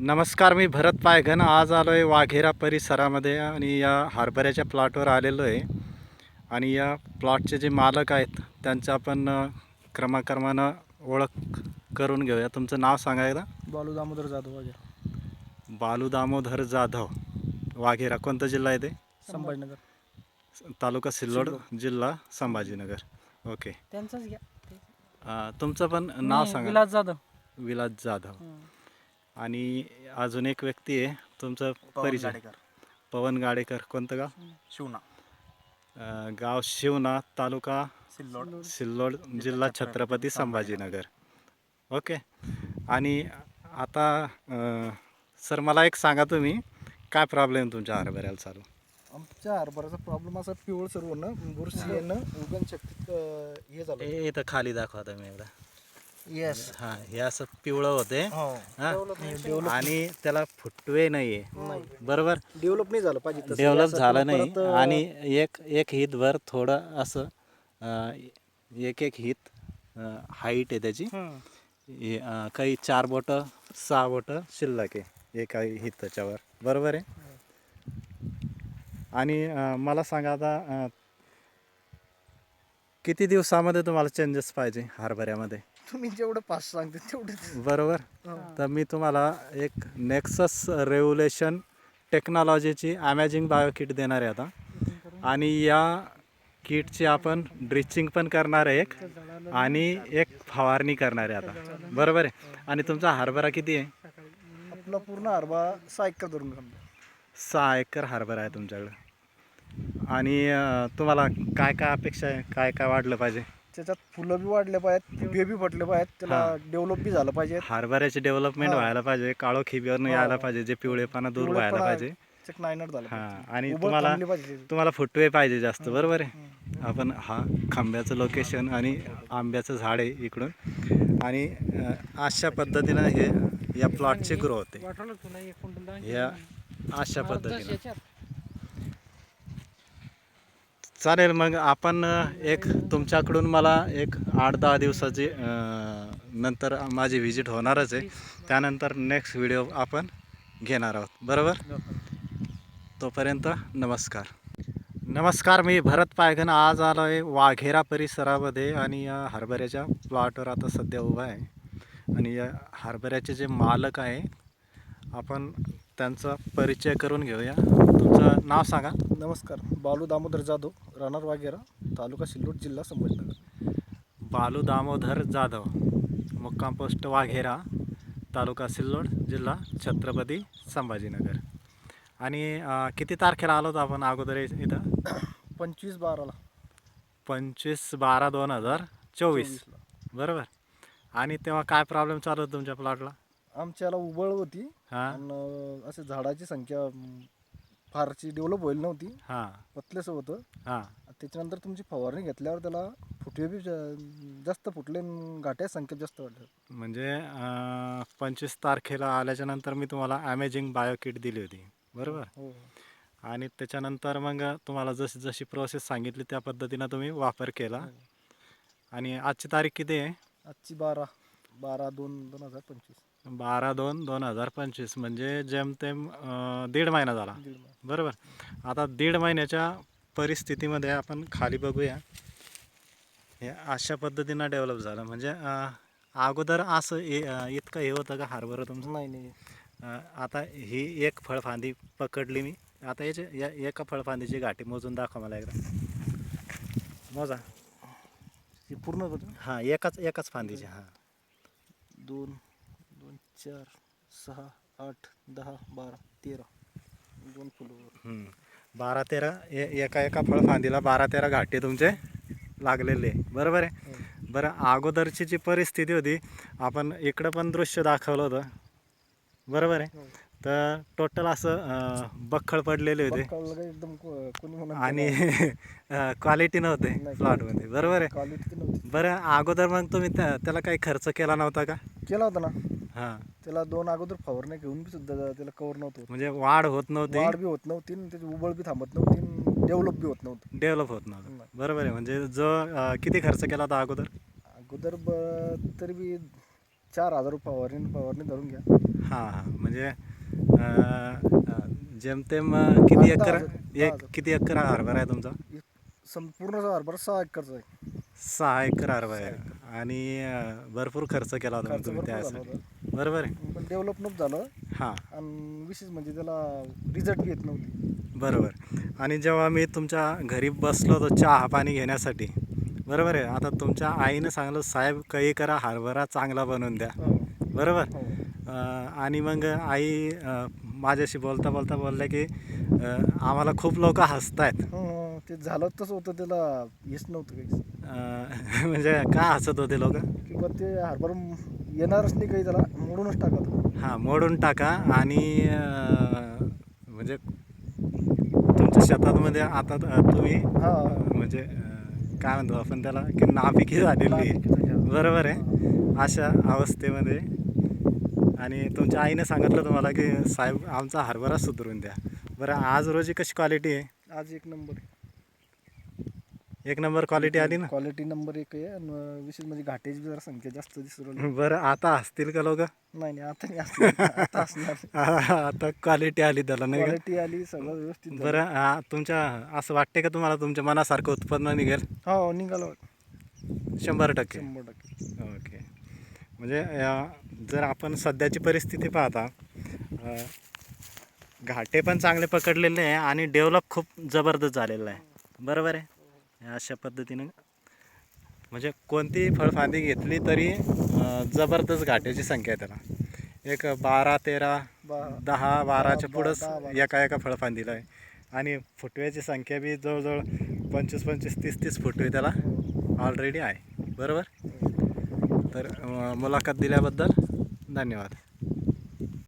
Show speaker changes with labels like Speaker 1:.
Speaker 1: नमस्कार मी भरत पायघन. आज आलो आहे वाघेरा परिसरामध्ये आणि या हरभऱ्याच्या प्लॉटवर आलेलो आहे. आणि या प्लॉटचे जे मालक आहेत त्यांचं आपण क्रमाक्रमानं ओळख करून घेऊया. तुमचं नाव सांगा एकदा.
Speaker 2: बालू दामोदर जाधव वगैरे
Speaker 1: बालू दामोदर जाधव वाघेरा. कोणता जिल्हा आहे ते?
Speaker 2: संभाजीनगर.
Speaker 1: तालुका सिल्लोड जिल्हा संभाजीनगर. ओके.
Speaker 2: त्यांचाच घ्या.
Speaker 1: अ, तुमचं पण नाव सांगा.
Speaker 2: विलास जाधव.
Speaker 1: विलास जाधव. आणि अजून एक व्यक्ती आहे तुमचं परिचय. पवन गाडेकर कोणतं गाव?
Speaker 2: शिवना.
Speaker 1: अ, गाव शिवना तालुका
Speaker 2: सिल्लोड.
Speaker 1: सिल्लोड जिल्हा छत्रपती संभाजीनगर. ओके. आणि आता अ, सर मला एक सांगा तुम्ही काय प्रॉब्लेम तुमच्या हरभऱ्याला चालू?
Speaker 2: आमच्या हरभऱ्याचा प्रॉब्लेम असा पिवळ सर्व ना बुरशी येणं उगन शक्तीत अं, हे झालं.
Speaker 1: हे इथं खाली दाखवा तुम्ही एकदा.
Speaker 2: येस
Speaker 1: हां हे असं पिवळं होते.
Speaker 2: हो.
Speaker 1: आणि त्याला फुटवे नाही. आहे बरोबर?
Speaker 2: डेव्हलप नाही झालं पाहिजे तसं.
Speaker 1: डेव्हलप झालं नाही. आणि एक एक हितभर थोडं असं अ, एक एक हित हाईट आहे त्याची.
Speaker 2: हं.
Speaker 1: हे, अं, काही चार बोटं सहा बोटं शिल्लक आहे. एका हिताच्यावर. बरोबर आहे? आणि अं, मला सांगा आता अं, किती दिवसामध्ये तुम्हाला चेंजेस पाहिजे हरभऱ्यामध्ये?
Speaker 2: तुम्ही जेवढं पाच सांगते तेवढं
Speaker 1: बरोबर. तर मी तुम्हाला एक नेक्सस रेव्युलेशन टेक्नॉलॉजीची अमॅझिंग बायो किट देणार आहे आता. आणि या किटची आपण ड्रिचिंग पण करणार आहे एक. आणि एक फवारणी करणार आहे आता. बरोबर आहे? आणि तुमचा हरभरा किती आहे?
Speaker 2: आपला पूर्ण हरभरा सहा एकर धरून
Speaker 1: सहा एकर हरभरा आहे तुमच्याकडं. आणि तुम्हाला काय काय अपेक्षा आहे? काय काय वाढलं पाहिजे?
Speaker 2: त्याच्यात फुलं बी वाढले पाहिजेत फुगे बी फटले पाहिजेत त्याला डेव्हलप बी झालं पाहिजे
Speaker 1: हरभऱ्याचे डेव्हलपमेंट. व्हायला पाहिजे काळो खिबीवरनं
Speaker 2: हा.
Speaker 1: यायला पाहिजे जे पिवळेपणा दूर व्हायला पाहिजे.
Speaker 2: चेक नायनट झालं
Speaker 1: हां.
Speaker 2: पाहिजे.
Speaker 1: आणि तुम्हाला
Speaker 2: ते.
Speaker 1: तुम्हाला फुटवे पाहिजे जास्त बरोबर आहे? आपण हा खांब्याचं लोकेशन आणि आंब्याचं झाड आहे इकडून. आणि अशा पद्धतीनं हे या प्लॉटची ग्रो होते. या अशा पद्धतीनं. चालेल मग आपण एक तुमच्याकडून मला एक आठ दहा दिवसाची नंतर माझी व्हिजिट होणारच आहे. त्यानंतर नेक्स्ट व्हिडिओ आपण घेणार आहोत. बरोबर? तोपर्यंत नमस्कार. नमस्कार मी भरत पायघन. आज आलो आहे वाघेरा परिसरामध्ये आणि या हरभऱ्याच्या प्लॉटवर आता सध्या उभा आहे. आणि या हरभऱ्याचे जे मालक आहे आपण त्यांचा परिचय करून घेऊया. तुमचं नाव सांगा.
Speaker 2: नमस्कार बालू दामोदर जाधव राहणार वाघेरा तालुका सिल्लोड जिल्हा संभाजीनगर.
Speaker 1: बालू दामोदर जाधव मुक्काम पोस्ट वाघेरा तालुका सिल्लोड जिल्हा छत्रपती संभाजीनगर. आणि अं, किती तारखेला आलो होतो आपण अगोदर इथं?
Speaker 2: पंचवीस बाराला.
Speaker 1: पंचवीस बारा दोन हजार चोवीस.
Speaker 2: चोवीसला.
Speaker 1: बरोबर. आणि तेव्हा काय प्रॉब्लेम चालू होता तुमच्या प्लॉटला
Speaker 2: आमच्याला उबळ होती.
Speaker 1: हां.
Speaker 2: आणि असे झाडाची संख्या अं, फारशी डेव्हलप होईल नव्हती.
Speaker 1: हां.
Speaker 2: पतलेसं होतं
Speaker 1: हां
Speaker 2: त्याच्यानंतर तुमची फवारणी घेतल्यावर त्याला फुटवे बी जा- जास्त फुटले आणि गाठ्या संख्या जास्त वाढल्या
Speaker 1: म्हणजे पंचवीस तारखेला आल्याच्यानंतर मी तुम्हाला अमेझिंग बायो किट दिली होती. बरोबर?
Speaker 2: हो.
Speaker 1: आणि त्याच्यानंतर मग तुम्हाला जशी जशी प्रोसेस सांगितली त्या पद्धतीनं तुम्ही वापर केला. आणि आजची तारीख किती आहे?
Speaker 2: आजची बारा. बारा दोन दोन हजार पंचवीस.
Speaker 1: बारा दोन दोन हजार पंचवीस. म्हणजे जेमतेम अं, दीड महिना झाला.
Speaker 2: दीड महिना.
Speaker 1: बरोबर. आता दीड महिन्याच्या परिस्थितीमध्ये आपण खाली बघूया. हे अशा पद्धतीनं डेव्हलप झालं. म्हणजे अं, अगोदर असं अं, इतकं हे होतं का हरभरा तुमचं?
Speaker 2: नाही नाही.
Speaker 1: अं, आता ही एक फळफांदी पकडली मी. आता याचे या एका फळफांदीची गाठी मोजून दाखवा मला एकदा. मोजा.
Speaker 2: हे पूर्ण
Speaker 1: हां एकाच एकाच फांदीची हां.
Speaker 2: दोन दोन चार सहा आठ दहा बारा तेरा. दोन फुलं
Speaker 1: हम्म. बारा तेरा ए- एका एका फळफांदीला बारा तेरा घाटे तुमचे लागलेले. बरोबर आहे? बरं अगोदरची जी परिस्थिती होती आपण इकडं पण दृश्य दाखवलं होतं. बरोबर आहे? तर टोटल असं अं, बख्खळ पडलेले होते.
Speaker 2: एकदम को- कोणी म्हणून
Speaker 1: आणि क्वालिटी नव्हते
Speaker 2: नाही.
Speaker 1: प्लॉटमध्ये बरोबर आहे?
Speaker 2: क्वालिटी नव्हती.
Speaker 1: बरं अगोदर मग तुम्ही त्या- त्याला काही खर्च केला नव्हता का?
Speaker 2: केला होता ना?
Speaker 1: हां.
Speaker 2: त्याला दोन अगोदर फवारण्या घेऊन बी सुद्धा त्याला कव्हर नव्हतं होत.
Speaker 1: म्हणजे वाढ होत नव्हती?
Speaker 2: वाढ बी होत नव्हती आणि त्याची उबळ बी थांबत नव्हती डेव्हलप बी होत नव्हतं.
Speaker 1: डेव्हलप होत नव्हतं.
Speaker 2: नाही.
Speaker 1: बरोबर आहे. म्हणजे जो अं, किती खर्च केला होता अगोदर?
Speaker 2: अगोदर ब तरी बी चार हजार रुपये फवारणी फवारणी धरून घ्या.
Speaker 1: हां हां. म्हणजे अं, अं, जेमतेम अं, किती
Speaker 2: आठ- दहा
Speaker 1: एकर
Speaker 2: हजार- दहा
Speaker 1: एक
Speaker 2: हजार.
Speaker 1: किती एकर हरभरा आहे तुमचा?
Speaker 2: संपूर्ण हरभरा सहा एकरचा आहे.
Speaker 1: सहा एकर आहे. आणि अं, भरपूर खर्च केला होता मग तुम्ही त्यासाठी. बरोबर आहे.
Speaker 2: पण डेव्हलप नव्हतं झालं.
Speaker 1: हां.
Speaker 2: आणि विशेष म्हणजे त्याला रिझल्ट बी येत नव्हते.
Speaker 1: बरोबर. आणि जेव्हा मी तुमच्या घरी बसलो होतो चहा पाणी घेण्यासाठी बरोबर आहे. आता तुमच्या आईनं सांगलं साहेब काही करा हरभरा चांगला बनवून द्या.
Speaker 2: हो.
Speaker 1: बरोबर.
Speaker 2: हो.
Speaker 1: अं, आणि मग आई अं, माझ्याशी बोलता बोलता बोलल्या की अं, आम्हाला खूप लोक हसतायत.
Speaker 2: हं, ते झालं तसं होतं त्याला हेच नव्हतं काही
Speaker 1: म्हणजे का हसत होते लोक?
Speaker 2: किंवा ते हरभरा येणारच नाही काही त्याला मोडूनच टाकत.
Speaker 1: हां मोडून टाका आणि म्हणजे तुमच्या शेतामध्ये आता त- तुम्ही
Speaker 2: हा.
Speaker 1: म्हणजे काय म्हणतो आपण त्याला की नापिकी झालेली. आहे. बरोबर आहे. अशा अवस्थेमध्ये. आणि तुमच्या आईने सांगितलं तुम्हाला की साहेब आमचा हरभरा सुधरून द्या. बरं आज रोजी कशी क्वालिटी आहे?
Speaker 2: आज एक नंबर.
Speaker 1: एक नंबर क्वालिटी आली ना?
Speaker 2: क्वालिटी नंबर एक आहे आणि विशेष म्हणजे घाट्याची जरा संख्या जास्त दिसू राहिली.
Speaker 1: बरं आता असतील का लोक?
Speaker 2: नाही नाही आता नाही असणार आता असणार
Speaker 1: आता क्वालिटी आली त्याला नाही का?
Speaker 2: क्वालिटी आली सगळं व्यवस्थित झालं.
Speaker 1: बरं आ, तुमच्या असं वाटते का तुम्हाला तुमच्या मनासारखं उत्पन्न निघेल?
Speaker 2: हो निघालं
Speaker 1: शंभर टक्के.
Speaker 2: शंभर टक्के.
Speaker 1: ओके. म्हणजे अ, जर आपण सध्याची परिस्थिती पाहता अ, घाटे पण चांगले पकडलेले आहे आणि डेव्हलप खूप जबरदस्त झालेलं आहे. बरोबर आहे? अशा पद्धतीनं. म्हणजे कोणतीही फळफांदी घेतली तरी जबरदस्त घाट्याची संख्या आहे त्याला. एक बारा तेरा दहा बाराच्या पुढंच. एका एका फळफांदीला आहे. आणि फुटव्याची संख्या बी जवळजवळ पंचवीस पंचवीस तीस तीस फुटवे त्याला ऑलरेडी आहे. बरोबर? तर मुलाखत दिल्याबद्दल धन्यवाद.